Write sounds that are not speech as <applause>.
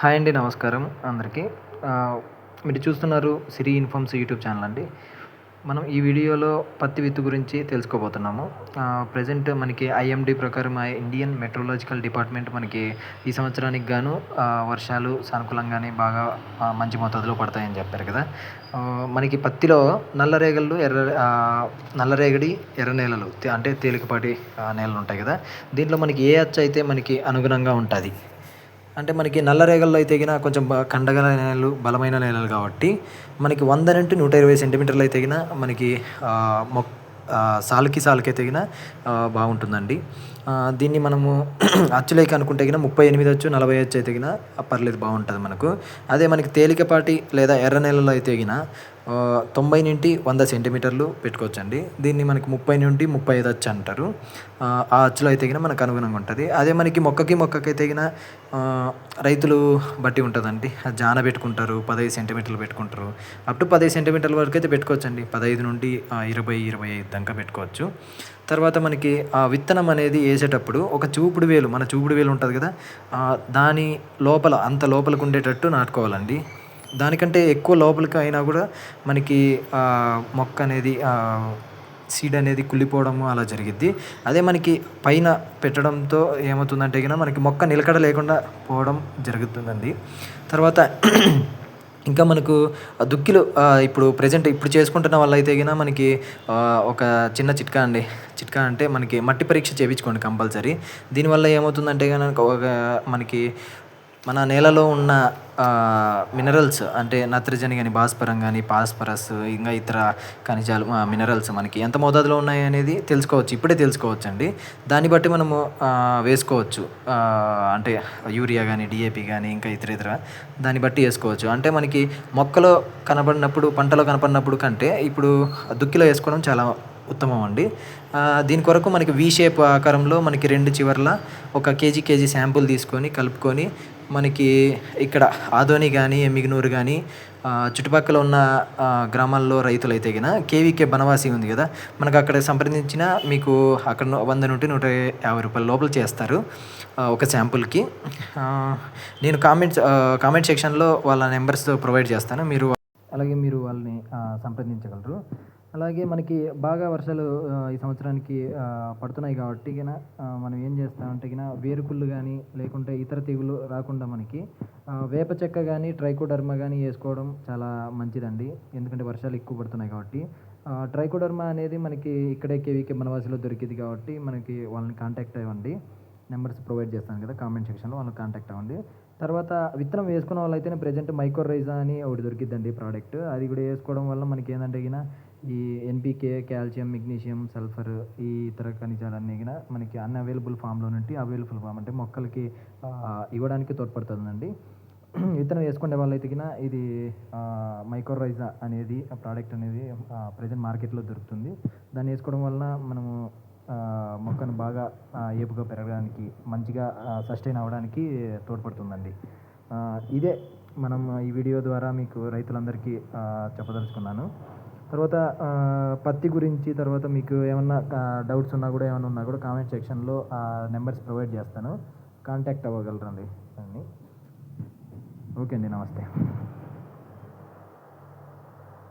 Hi అండి నమస్కారం అందరికీ. మీరు చూస్తున్నారు సిరి ఇన్ఫార్మ్స్ యూట్యూబ్ ఛానల్ అండి. మనం ఈ వీడియోలో పత్తి విత్తు గురించి తెలుసుకోబోతున్నాము. ప్రజెంట్ మనకి ఐఎండి ప్రకారం ఇండియన్ మెట్రోలాజికల్ డిపార్ట్మెంట్ మనకి ఈ సంవత్సరానికి గాను వర్షాలు సానుకూలంగానే బాగా మంచి మోతాదులో పడతాయని చెప్పారు కదా. మనకి పత్తిలో నల్లరేగళ్ళు ఎర్ర నల్లరేగడి ఎర్ర నేలలు అంటే తేలికపాటి నేలలు ఉంటాయి కదా. దీంట్లో మనకి ఏ అచ్చ అయితే మనకి అనుగుణంగా ఉంటుంది. అంటే మనకి నల్లరేగల్లో అయితే గిన కొంచెం కండగల నేలలు బలమైన నేలలు కాబట్టి మనకి వంద నుండి నూట ఇరవై సెంటీమీటర్లు అయితే గిన మనకి మొక్క సాలుకి సాలుకి అయితే గిన బాగుంటుందండి. దీన్ని మనము <clears throat> అచ్చులేక అనుకుంటే గిన ముప్పై ఎనిమిది అచ్చు నలభై అచ్చు అయితే గిన పర్లేదు బాగుంటుంది మనకు. అదే మనకి తేలికపాటి లేదా ఎర్ర నెలలో అయితే గిన తొంభై నుండి వంద సెంటీమీటర్లు పెట్టుకోవచ్చండి. దీన్ని మనకి ముప్పై నుండి ముప్పై ఐదు అచ్చు అంటారు. ఆ అచ్చులో అయితే గిన మనకు అనుగుణంగా ఉంటుంది. అదే మనకి మొక్కకి మొక్కకి అయితే గిన రైతులు బట్టి ఉంటుందండి. జాన పెట్టుకుంటారు పదహైదు సెంటీమీటర్లు పెట్టుకుంటారు. అప్ టు పదహైదు సెంటీమీటర్ల వరకు అయితే పెట్టుకోవచ్చండి. పదహైదు నుండి ఇరవై ఇరవై ఐదు దాకా పెట్టుకోవచ్చు. తర్వాత మనకి ఆ విత్తనం అనేది వేసేటప్పుడు ఒక చూపుడు వేలు మన చూపుడు వేలు ఉంటుంది కదా దాని లోపల అంత లోపలకు ఉండేటట్టు నాటుకోవాలండి. దానికంటే ఎక్కువ లోపలికి అయినా కూడా మనకి మొక్క అనేది సీడ్ అనేది కుళ్ళిపోవడము అలా జరిగిద్ది. అదే మనకి పైన పెట్టడంతో ఏమవుతుందంటే కనుక మనకి మొక్క నిలకడ లేకుండా పోవడం జరుగుతుందండి. తర్వాత <clears throat> ఇంకా మనకు దుక్కిలు ఇప్పుడు ప్రజెంట్ ఇప్పుడు చేసుకుంటున్న వాళ్ళు అయితే గిన మనకి ఒక చిన్న చిట్కా అండి. చిట్కా అంటే మనకి మట్టి పరీక్ష చేయించుకోండి కంపల్సరీ. దీనివల్ల ఏమవుతుందంటే కనుక ఒక మనకి మన నేలలో ఉన్న మినరల్స్ అంటే నత్రజని కానీ భాస్వరం కానీ పాస్పరస్ ఇంకా ఇతర ఖనిజాలు మినరల్స్ మనకి ఎంత మోతాదులో ఉన్నాయి అనేది తెలుసుకోవచ్చు. ఇప్పుడే తెలుసుకోవచ్చు అండి దాన్ని బట్టి మనము వేసుకోవచ్చు. అంటే యూరియా కానీ డిఏపి కానీ ఇంకా ఇతర ఇతర దాన్ని బట్టి వేసుకోవచ్చు. అంటే మనకి మొక్కలో కనబడినప్పుడు పంటలో కనపడినప్పుడు కంటే ఇప్పుడు దుక్కిలో వేసుకోవడం చాలా ఉత్తమం అండి. దీని కొరకు మనకి వీ షేప్ ఆకారంలో మనకి రెండు చివర్ల ఒక కేజీ కేజీ శాంపుల్ తీసుకొని కలుపుకొని మనకి ఇక్కడ ఆదోని కానీ ఎమ్మిగనూరు కానీ చుట్టుపక్కల ఉన్న గ్రామాల్లో రైతులైతే గిన కేవీకే బనవాసి ఉంది కదా. మనకు అక్కడ సంప్రదించిన మీకు అక్కడ వంద నుండి నూట యాభై రూపాయల లోపల చేస్తారు ఒక శాంపుల్కి. నేను కామెంట్స్ కామెంట్ సెక్షన్లో వాళ్ళ నెంబర్స్ ప్రొవైడ్ చేస్తాను. మీరు అలాగే మీరు వాళ్ళని సంప్రదించగలరు. అలాగే మనకి బాగా వర్షాలు ఈ సంవత్సరానికి పడుతున్నాయి కాబట్టి గిన మనం ఏం చేస్తామంటే గిన వేరుకుళ్ళు కానీ లేకుంటే ఇతర తెగులు రాకుండా మనకి వేప చెక్క కానీ ట్రైకోడర్మా కానీ వేసుకోవడం చాలా మంచిదండి. ఎందుకంటే వర్షాలు ఎక్కువ పడుతున్నాయి కాబట్టి. ట్రైకోడర్మా అనేది మనకి ఇక్కడే కేవీకే మనవాసిలో దొరికింది కాబట్టి మనకి వాళ్ళని కాంటాక్ట్ అవ్వండి. నెంబర్స్ ప్రొవైడ్ చేస్తాను కదా కామెంట్ సెక్షన్లో వాళ్ళని కాంటాక్ట్ అవ్వండి. తర్వాత విత్తనం వేసుకున్న వాళ్ళైతేనే ప్రజెంట్ మైక్రోరైజా అని ఒకటి దొరికిద్దండి ప్రోడక్ట్ అది కూడా వేసుకోవడం వల్ల మనకి ఏంటంటే గిన ఈ ఎన్పికే కాల్షియం మెగ్నీషియం సల్ఫర్ ఈ ఇతర ఖనిజాలన్నీ కూడా మనకి అన్ అవైలబుల్ ఫామ్లో నుండి అవైలబుల్ ఫామ్ అంటే మొక్కలకి ఇవ్వడానికి తోడ్పడుతుందండి. <clears throat> విత్తనం వేసుకునే వాళ్ళైతే కినా ఇది మైక్రోరైజా అనేది ఆ ప్రోడక్ట్ అనేది ప్రజెంట్ మార్కెట్లో దొరుకుతుంది. దాన్ని వేసుకోవడం వలన మనము మొక్కను బాగా ఏపుగా పెరగడానికి మంచిగా సస్టైన్ అవ్వడానికి తోడ్పడుతుందండి. ఇదే మనం ఈ వీడియో ద్వారా మీకు రైతులందరికీ చెప్పదలుచుకున్నాను. తర్వాత పత్తి గురించి తర్వాత మీకు ఏమన్నా డౌట్స్ ఉన్నా కూడా ఏమైనా ఉన్నా కూడా కామెంట్ సెక్షన్లో నెంబర్స్ ప్రొవైడ్ చేస్తాను. కాంటాక్ట్ అవ్వగలరండి. ఓకే అండి నమస్తే.